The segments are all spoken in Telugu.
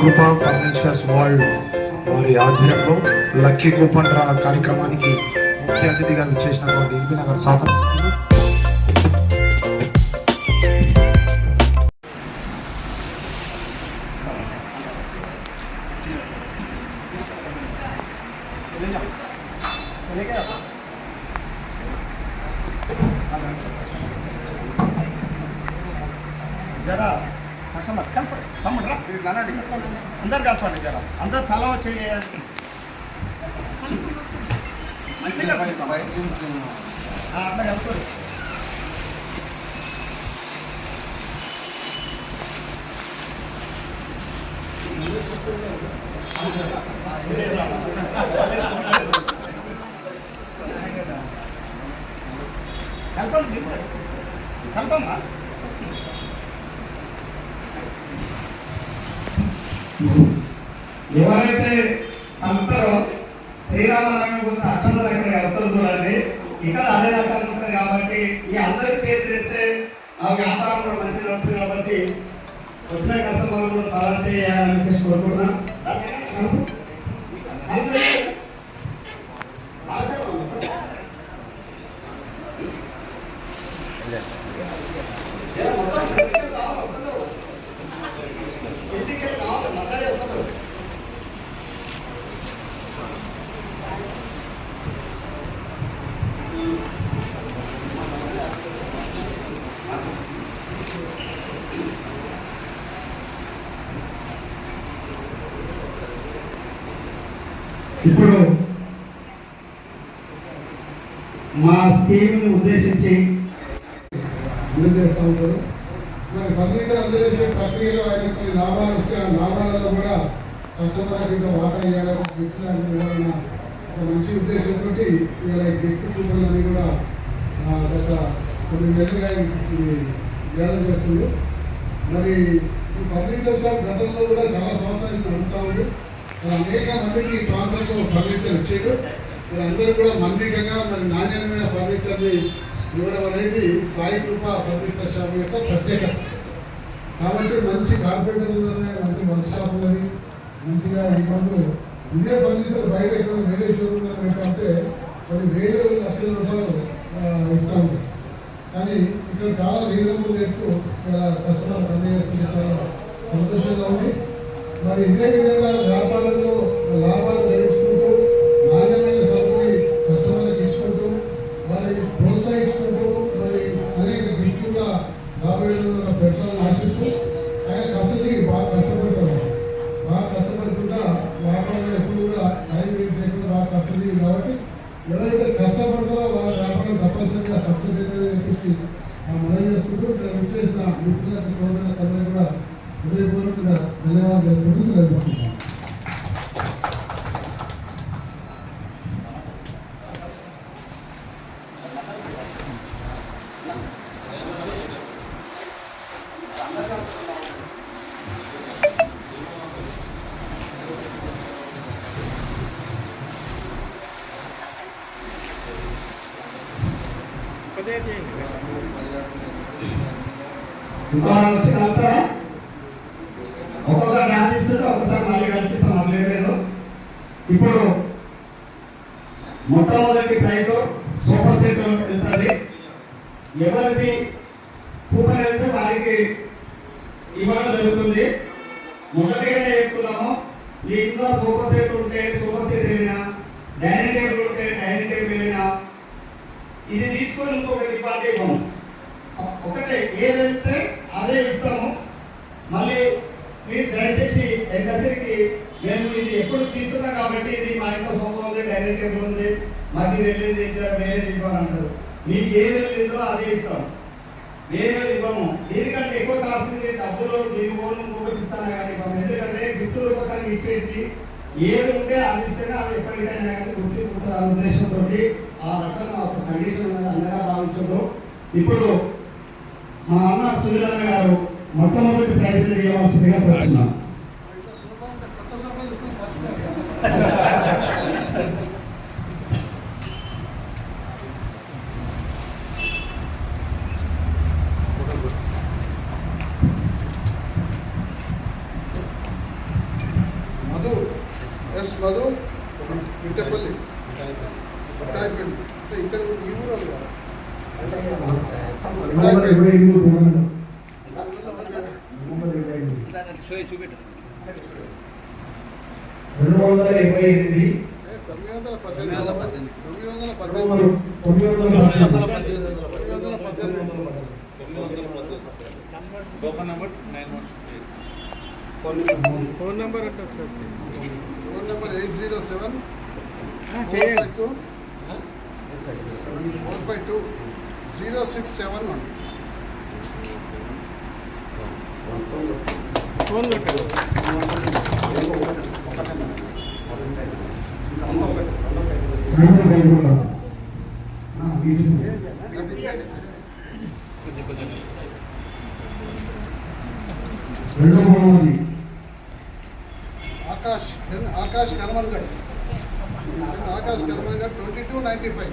కృప ఫర్నిచర్స్ వరల్డ్ వారి ఆధ్వర్యంలో లక్కీ కూపన్ డ్రా కార్యక్రమానికి ముఖ్య అతిథిగా విచ్చేసినటువంటి ఎల్బీ నగర్ శాసనసభ్యులు జర కస్టమర్ కనపడు. తమ్ముడు రా. అనండి అందరు కలపండి జర. అందరు తల వచ్చి మంచిగా అట్లా కలుపుకోరు కలపండి. కలపమ్మా ఎవరైతే అంతరో శ్రీరామనవమి గురించి అక్షరాలు ఇక్కడ అర్థం చూడండి. ఇక్కడ అదే రకాలు ఉంటుంది కాబట్టి ఈ అందరికి చేస్తే ఆ వ్యాపారం కూడా మంచి నడుస్తుంది కాబట్టి వచ్చిన కస్టమర్లు కూడా తలా చేయాలని చెప్పేసి ఇప్పుడు మా స్కీమ్ ఉద్దేశించి అందజేస్తూ ఉంటారు మరి ఫర్నిచర్ అందజేసే ప్రక్రియలో ఆయన కొన్ని లాభాలు వస్తే ఆ లాభాలలో కూడా కస్టమర్కి ఇంకా వాటా ఇవ్వాలని గిఫ్ట్ లాంటిది ఇవ్వాలన్న ఒక మంచి ఉద్దేశంతో కూడా ఆ, గత కొన్ని నెలలుగా ఇది వేలం చేస్తుంది మరి ఈ ఫర్నిచర్ షాప్ గతంలో కూడా చాలా సంవత్సరాలు నడుస్తూ ఉంది. మరి అనేక మందికి ఈ ప్రాంతంలో ఫర్నిచర్ ఇచ్చారు. మరి అందరూ కూడా మందికగా మరి నాణ్యమైన ఫర్నిచర్ని ఇవ్వడం అనేది సాయి కృప ఫర్నిచర్ షాప్ యొక్క ప్రత్యేకత. కాబట్టి మంచి కార్పొరేటర్లు మంచి వర్క్ షాప్ ఉన్నది మంచిగా ఇబ్బందులు ఇదే ఫర్నిచర్ బయట ఎక్కడ వేరే షోరూమ్లో పెట్టంటే కొన్ని వేరే లక్షల రూపాయలు ఆ, ఇస్తా ఉంటాయి కానీ ఇక్కడ చాలా రీజనబుల్ రేటు కస్టమర్ అందజేస్తుంది చాలా సంతోషంగా ఉంది. మరి ఇదే విధంగా వ్యాపారంలో లాభాలు గడించుకుంటూ నాణ్యమైన సరుకుని కస్టమర్లకు ఇచ్చుకుంటూ మరి ప్రోత్సహించుకుంటూ మరి అనేక గిఫ్ట్లుగా రాబోయే రోజుల్లో పెట్టాలని ఆశిస్తూ ఆయన కష్టకి బాగా కష్టపడతారు బాగా కష్టపడకుండా వ్యాపారంలో ఎప్పుడు కూడా టైం వేసి ఎప్పుడు బాగా కష్టజీవి కాబట్టి ఎవరైతే కష్టపడతారో వాళ్ళ వ్యాపారం తప్పనిసరిగా సక్సెస్ అవుతుందని చెప్పేసి ఆ మనం చేసుకుంటూ ఇక్కడ వచ్చేసిన మిత్రులకు సోదరులకు అందరూ కూడా హృదయపూర్వకంగా ధన్యవాదాలు తెలుపుతూ సెలవిస్తున్నాను ఇంకోళ్ళు వచ్చి కలుపుతారా? ఒక్కొక్కరు డాన్స్ ఇస్తుంటే ఒక్కసారి మళ్ళీ కనిపిస్తాం మళ్ళీ లేదు. ఇప్పుడు మొట్టమొదటి ప్రైజ్ సూపర్ సెట్ వెళ్తుంది. ఎవరిది కూపన్ వెళ్తే వారికి ఇవ్వడం జరుగుతుంది. మొదటిగానే చెప్తున్నాము ఈ ఇంట్లో సూపర్ సెట్ ఉంటే సూపర్ సెట్ వెళ్ళినా డైనింగ్ టేబుల్ ఉంటే డైనింగ్ టేబుల్ తీసుకొని ఇంకొకటి పార్టీ ఇవ్వము ఒకటే ఏదైతే అదే ఇస్తాము మళ్ళీ మీరు దయచేసి ఎంతసేపు మేము ఇది ఎప్పుడు తీసుకున్నాం కాబట్టి ఇది మా ఇంట్లో సొంతం ఉంది డైనింగ్ టేబుల్ ఉంది మాకు ఇది వెళ్ళింది ఇది ఇవ్వాలంటారు. మీకు ఏది వెళ్ళిందో అదే ఇస్తాం. వేరే ఇవ్వము. దీనికంటే ఎక్కువ కాస్ట్ ఉంది డబ్బులు దీని ఫోన్ ఇంకొకటి ఇస్తాను కానీ ఇవ్వము. ఎందుకంటే గిఫ్ట్ రూపకానికి ఇచ్చేది ఏది ఉంటే అది ఇస్తేనే అది ఎప్పటికైనా కానీ ఆ ఉంటుంది ఉద్దేశంతో ఆ రకంగా ఒక కండిషన్ ఉన్నది అన్నగా భావించదు ఇప్పుడు మా అన్న సునీలన్న గారు మొట్టమొదటి ప్రైజ్ చేయవలసిందిగా కోరుతున్నాం మధు ఎస్ మధు ఇంటపల్లి కొట్టాయిపల్లి అంటే ఇక్కడ ఈ ఊరు వాళ్ళు కాదు. రెండు వందల ఇరవై ఎనిమిది తొమ్మిది వందల పద్దెనిమిది తొమ్మిది వందల పద్దెనిమిది తొమ్మిది వందల పద్దెనిమిది తొమ్మిది వందల పద్దెనిమిది ఫోన్ నెంబర్ అంటే phone number eight zero seven four two four five two zero six seven one. Phone పెట్టారు రెండు బహుమతి Akash Akash Karmanghat Akash Karmanghat twenty two ninety five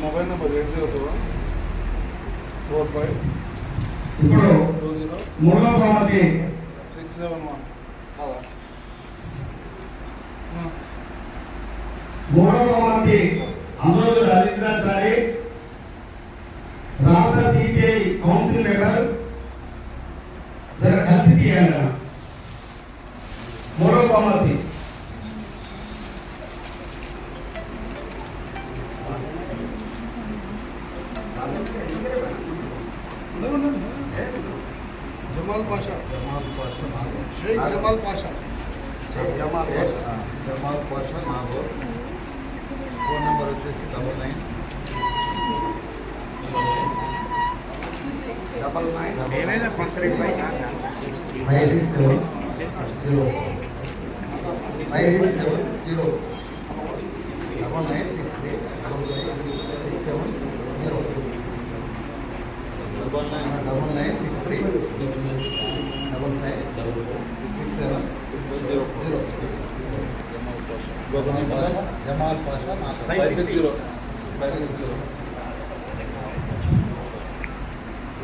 mobile number eight zero seven four five. ఇప్పుడు టూ జీరో. మూడవ బహుమతి సిక్స్ సెవెన్ వన్. అదా. మూడవ బహుమతి అందరూ రవీంద్రాచారి రాష్ట్ర సిపిఐ కౌన్సిల్ మెంబర్ జర కలిపి తీయాలి మూడవ బహుమతి జమాల్ పాషా షేక్ జమాల్ పాషా జమాల్ పాషా జమాల్ పాషా నాగోర్ ఫోన్ నెంబర్ వచ్చేసి డబల్ నైన్ డబల్ నైన్ ఏమైనా ఫస్ట్ రేట్ పై five six seven zero five six seven zero double nine six three double nine six seven zero double nine double nine six three double five six seven zero zero Jamal Pasha Jamal Pasha five six zero five six zero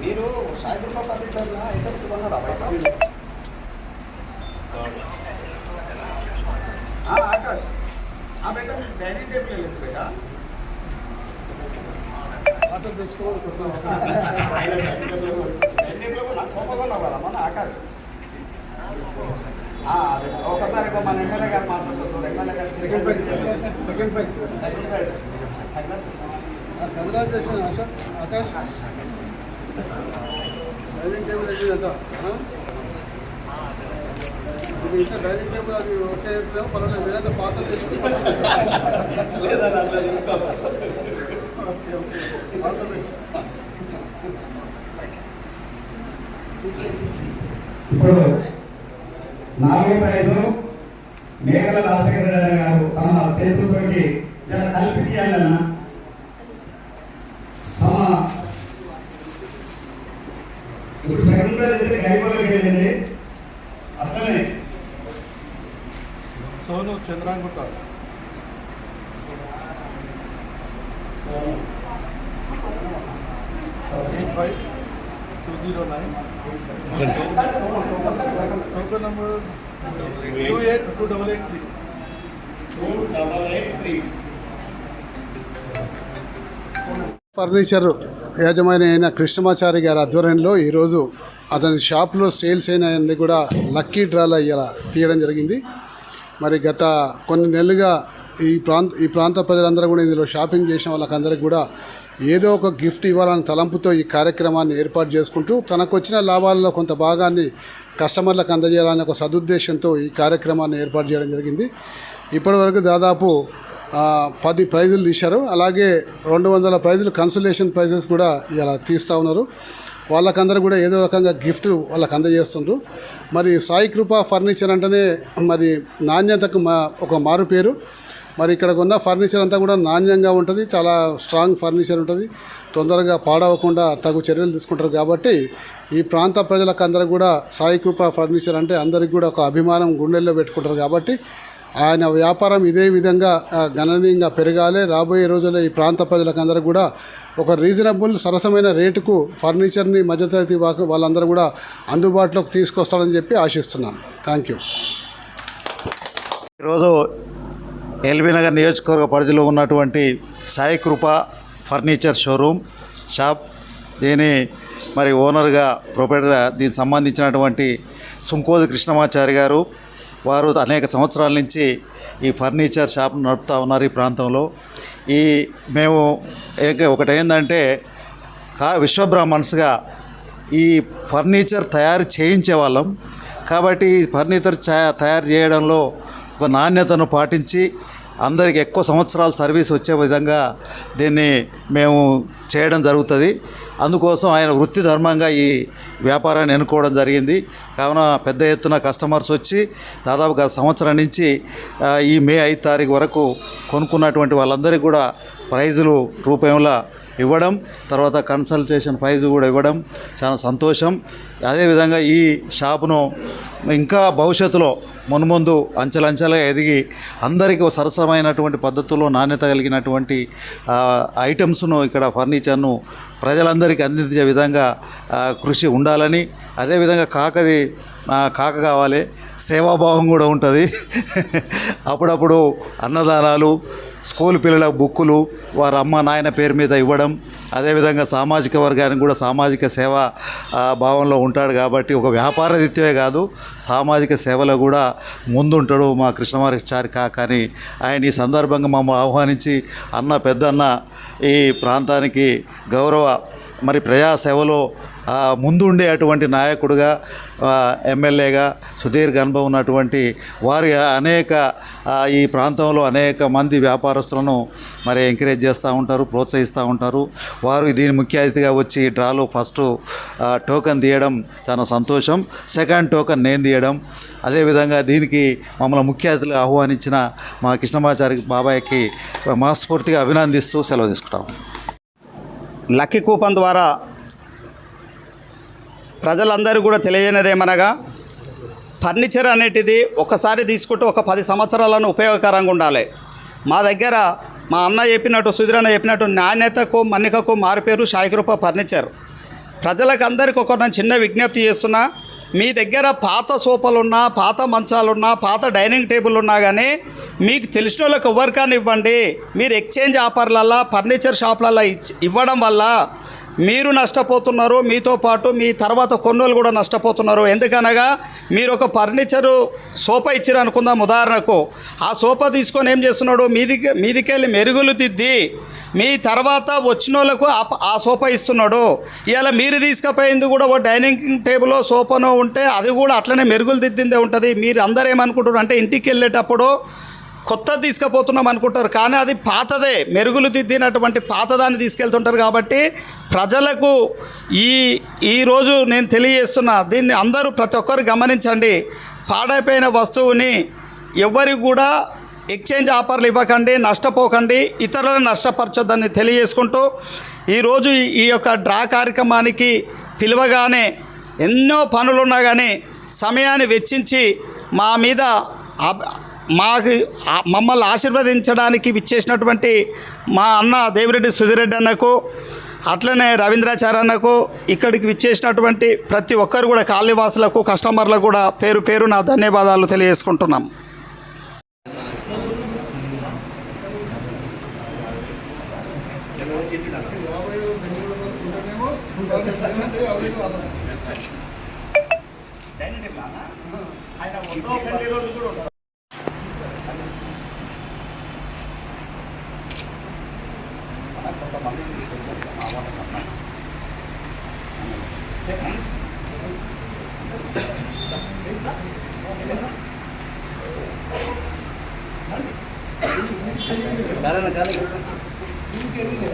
మీరు సాయంత్రం పత్రికల్లో ఐటమ్స్ కొన్నారా పైసా ఆ, ఆకాష్ ఆ బేట టేబుల్ వెళ్ళింది బేట ఆటో తెచ్చుకోవాలి మన. ఒకసారి మన ఎమ్మెల్యే గారు మాట్లాడుతున్నారు. MLA garu second prize second prize second prize congratulation Asha Akash dining table వెళ్ళిందంట ఆ? ఇప్పుడు ఇంట్లో డైనింగ్ టేబుల్ అది ఓకే అయితే పర్వాలేదు లేదంటే పాత తెచ్చుకుంటాం లేదా అట్లా ఇప్పుడు నాలుగో ప్రైజు మేఘల రాజశేఖర రెడ్డి గారు తమ చేతులతోటి జర కలిపి తీయాలన్నా తమ ఇప్పుడు సెకండ్ ప్రైజ్ అయితే గరిబోలకి వెళ్ళింది అట్లనే Sonu Chandrayangutta eight five two zero nine phone number two eight two double eight three furniture యజమాని అయిన కృష్ణమాచారి గారి ఆధ్వర్యంలో ఈరోజు అతని షాప్లో సేల్స్ అయినవన్నీ కూడా లక్కీ డ్రాలు అయ్యేలా తీయడం జరిగింది. మరి గత కొన్ని నెలలుగా ఈ ప్రాంత ఈ ప్రాంత ప్రజలందరూ కూడా ఇందులో షాపింగ్ చేసిన వాళ్ళకందరికీ కూడా ఏదో ఒక గిఫ్ట్ ఇవ్వాలనే తలంపుతో ఈ కార్యక్రమాన్ని ఏర్పాటు చేసుకుంటూ తనకు వచ్చిన లాభాలలో కొంత భాగాన్ని కస్టమర్లకు అందజేయాలనే ఒక సదుద్దేశంతో ఈ కార్యక్రమాన్ని ఏర్పాటు చేయడం జరిగింది. ఇప్పటివరకు దాదాపు పది ప్రైజులు తీశారు. అలాగే రెండు వందల ప్రైజులు కన్సల్టేషన్ ప్రైజెస్ కూడా ఇలా తీస్తూ ఉన్నారు. వాళ్ళకందరూ కూడా ఏదో రకంగా గిఫ్ట్ వాళ్ళకి అందజేస్తుండ్రు. మరి సాయి కృప ఫర్నిచర్ అంటేనే మరి నాణ్యతకు మా ఒక మారు పేరు మరి ఇక్కడ ఉన్న ఫర్నిచర్ అంతా కూడా నాణ్యంగా ఉంటుంది చాలా స్ట్రాంగ్ ఫర్నిచర్ ఉంటుంది. తొందరగా పాడవకుండా తగు చర్యలు తీసుకుంటారు కాబట్టి ఈ ప్రాంత ప్రజలకు అందరూ కూడా సాయి కృప ఫర్నిచర్ అంటే అందరికి కూడా ఒక అభిమానం గుండెల్లో పెట్టుకుంటారు కాబట్టి ఆయన వ్యాపారం ఇదే విధంగా గణనీయంగా పెరగాలి. రాబోయే రోజుల్లో ఈ ప్రాంత ప్రజలకు కూడా ఒక రీజనబుల్ సరసమైన రేటుకు ఫర్నిచర్ని మధ్యతరగతి వాళ్ళందరూ కూడా అందుబాటులోకి తీసుకొస్తారని చెప్పి ఆశిస్తున్నాను. థ్యాంక్ యూ ఈరోజు ఎల్బీ నగర్ నియోజకవర్గ పరిధిలో ఉన్నటువంటి Sai Krupa furniture showroom shop. దీని మరి ఓనర్గా ప్రొపరేటర్ దీనికి సంబంధించినటువంటి సుంకోజు కృష్ణమాచారి గారు. వారు అనేక సంవత్సరాల నుంచి ఈ ఫర్నిచర్ షాప్ను నడుపుతూ ఉన్నారు ఈ ప్రాంతంలో. ఈ మేము ఏక- ఒకటి ఏంటంటే కా విశ్వబ్రాహ్మణ్స్గా ఈ ఫర్నిచర్ తయారు చేయించే వాళ్ళం కాబట్టి ఈ ఫర్నిచర్ తయారు చేయడంలో ఒక నాణ్యతను పాటించి అందరికి ఎక్కువ సంవత్సరాలు సర్వీస్ వచ్చే విధంగా దీన్ని మేము చేయడం జరుగుతుంది. అందుకోసం ఆయన వృత్తి ధర్మంగా ఈ వ్యాపారాన్ని ఎన్నుకోవడం జరిగింది. కావున పెద్ద ఎత్తున కస్టమర్స్ వచ్చి దాదాపు గత సంవత్సరం నుంచి ఈ మే ఐదు తారీఖు వరకు కొనుక్కున్నటువంటి వాళ్ళందరికీ కూడా ప్రైజులు రూపంలో ఇవ్వడం తర్వాత కన్సల్టేషన్ ప్రైజ్ కూడా ఇవ్వడం చాలా సంతోషం. అదేవిధంగా ఈ షాపును ఇంకా భవిష్యత్తులో మున్ముందు అంచెలంచెలుగా ఎదిగి అందరికీ సరసమైనటువంటి పద్ధతుల్లో నాణ్యత కలిగినటువంటి ఐటమ్స్ను ఇక్కడ ఫర్నిచర్ను ప్రజలందరికీ అందించే విధంగా కృషి ఉండాలని అదేవిధంగా కాకది కాక కావాలి సేవాభావం కూడా ఉంటుంది. అప్పుడప్పుడు అన్నదానాలు స్కూల్ పిల్లల బుక్కులు వారి అమ్మ నాయన పేరు మీద ఇవ్వడం అదేవిధంగా సామాజిక వర్గానికి కూడా సామాజిక సేవ భావంలో ఉంటాడు కాబట్టి ఒక వ్యాపార రీత్యే కాదు సామాజిక సేవలో కూడా ముందుంటాడు మా కృష్ణమాచారి కాకని ఆయన ఈ సందర్భంగా మమ్మల్ని ఆహ్వానించి అన్న పెద్దన్న ఈ ప్రాంతానికి గౌరవ మరి ప్రజాసేవలో ముందు ఉండే అటువంటి నాయకుడుగా ఎమ్మెల్యేగా సుదీర్ఘ అనుభవం ఉన్నటువంటి వారి అనేక ఈ ప్రాంతంలో అనేక మంది వ్యాపారస్తులను మరి ఎంకరేజ్ చేస్తూ ఉంటారు ప్రోత్సహిస్తూ ఉంటారు. వారు దీని ముఖ్య అతిథిగా వచ్చి డ్రాలో ఫస్ట్ టోకన్ టోకెన్ తీయడం చాలా సంతోషం. సెకండ్ టోకెన్ నేను తీయడం. అదేవిధంగా దీనికి మమ్మల్ని ముఖ్య అతిథులుగా ఆహ్వానించిన మా కృష్ణమాచారి బాబాయ్కి మనస్ఫూర్తిగా అభినందిస్తూ సెలవు తీసుకుంటాం. లక్కీ కూపన్ ద్వారా ప్రజలందరూ కూడా తెలియనిదేమనగా ఫర్నిచర్ అనేటిది ఒకసారి తీసుకుంటే ఒక పది సంవత్సరాలను ఉపయోగకరంగా ఉండాలి. మా దగ్గర మా అన్న చెప్పినట్టు సుధీరన్న చెప్పినట్టు నాణ్యతకు మన్నికకు మారుపేరు షాయికృప ఫర్నిచర్. ప్రజలకు అందరికీ ఒక నేను చిన్న విజ్ఞప్తి చేస్తున్నా మీ దగ్గర పాత సోఫాలున్నా పాత మంచాలున్నా పాత డైనింగ్ టేబుల్ ఉన్నా కానీ మీకు తెలిసిన వాళ్ళకి ఎవరికైనా ఇవ్వండి మీరు ఎక్స్చేంజ్ ఆఫర్లల్లో ఫర్నిచర్ షాప్లల్లో ఇవ్వడం వల్ల మీరు నష్టపోతున్నారు మీతో పాటు మీ తర్వాత కొన్నోళ్ళు కూడా నష్టపోతున్నారు. ఎందుకనగా మీరు ఒక ఫర్నిచరు సోఫా ఇచ్చారు అనుకుందాం ఉదాహరణకు. ఆ సోఫా తీసుకొని ఏం చేస్తున్నాడు? మీదికి మీదికెళ్ళి మెరుగులు దిద్ది మీ తర్వాత వచ్చిన వాళ్ళకు ఆ సోఫా ఇస్తున్నాడు. ఇలా మీరు తీసుకుపోయింది కూడా ఒక డైనింగ్ టేబుల్లో సోఫానో ఉంటే అది కూడా అట్లనే మెరుగులు దిద్దిందే ఉంటుంది. మీరు అందరు ఏమనుకుంటున్నారు? అంటే ఇంటికి వెళ్ళేటప్పుడు కొత్తది తీసుకుపోతున్నాం అనుకుంటారు కానీ అది పాతదే. మెరుగులు దిద్దినటువంటి పాతదాన్ని తీసుకెళ్తుంటారు కాబట్టి ప్రజలకు ఈ ఈరోజు నేను తెలియజేస్తున్నా దీన్ని అందరూ ప్రతి ఒక్కరు గమనించండి. పాడైపోయిన వస్తువుని ఎవరికి కూడా ఎక్స్చేంజ్ ఆఫర్లు ఇవ్వకండి నష్టపోకండి ఇతరులను నష్టపరచొద్దని తెలియజేసుకుంటూ ఈరోజు ఈ- యొక్క డ్రా కార్యక్రమానికి పిలవగానే ఎన్నో పనులున్నా కానీ సమయాన్ని వెచ్చించి మా మీద మాకు మమ్మల్ని ఆశీర్వదించడానికి విచ్చేసినటువంటి మా అన్న దేవిరెడ్డి సుధిరెడ్డి అన్నకు అట్లనే రవీంద్రాచార్య అన్నకు ఇక్కడికి విచ్చేసినటువంటి ప్రతి ఒక్కరు కూడా కాలనీవాసులకు కస్టమర్లకు కూడా పేరు పేరు నా ధన్యవాదాలు తెలియజేసుకుంటున్నాం.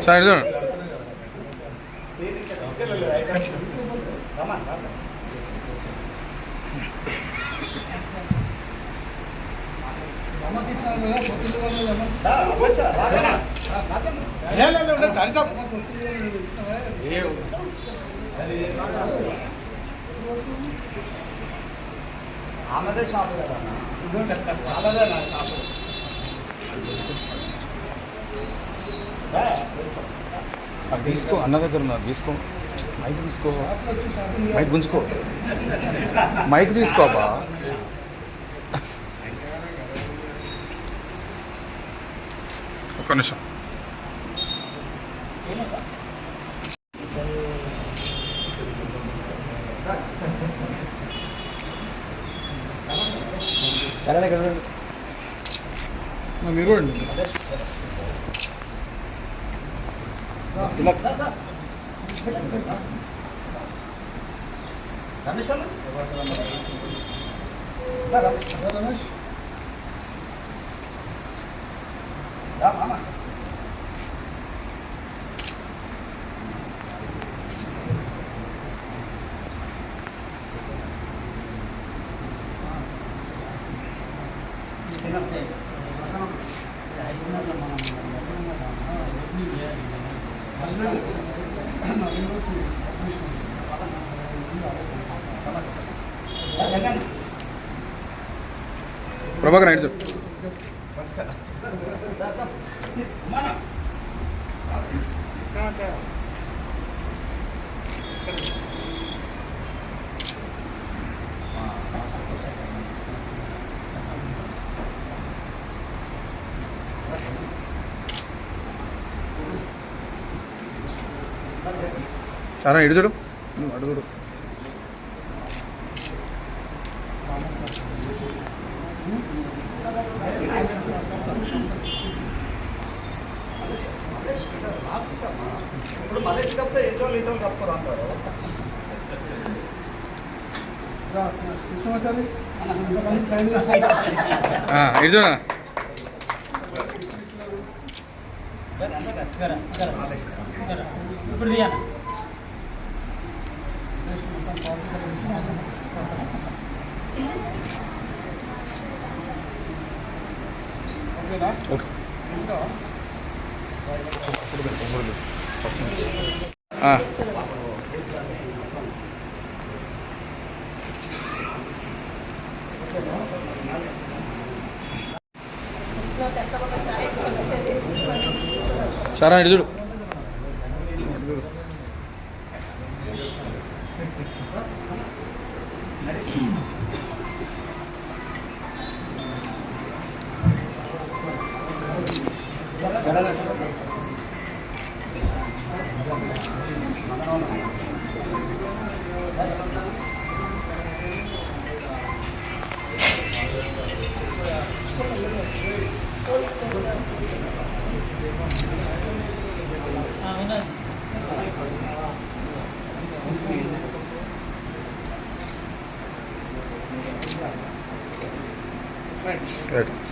సార్ ఇదిగో. తీసుకెళ్ళలేదు ఐటమ్స్ రమ్మా రామ్మా. అమ్మకి ఇచ్చినారు కదా కొత్తిల్లు వాళ్ళు అమ్మ దా, అవ్వచ్చా? రాజనా? రాజనా? అమ్మ కొత్తిల్లు వాళ్ళు ఇచ్చినావా ఆమెదే షాపు కదా అన్న. ఆమెదే నా షాపు తీసుకో అన్న దగ్గర ఉన్నా తీసుకో. మైక్ తీసుకో. మైక్ గుంజుకో. మైక్ తీసుకోబా ఒక్క నిమిషం. సరే ఇక్కడ మీరు. రమేష్ రమేష్. ప్రభాకర్ నైట్ చెప్పు దా, దా. మామ. చాలా ఇటు చూడు. నువ్వు అటు చూడు. ఇప్పుడు మలేష్ కప్తే ఎన్ని రోజులు ఇటు కప్పుకోరు అంటారు? కృష్ణమాచారి ఇంతమంది ట్రైన్ చేశారు ఆ, ఇటు చూడ ఓకేనా ఓకే ఆ, చూడు. Right.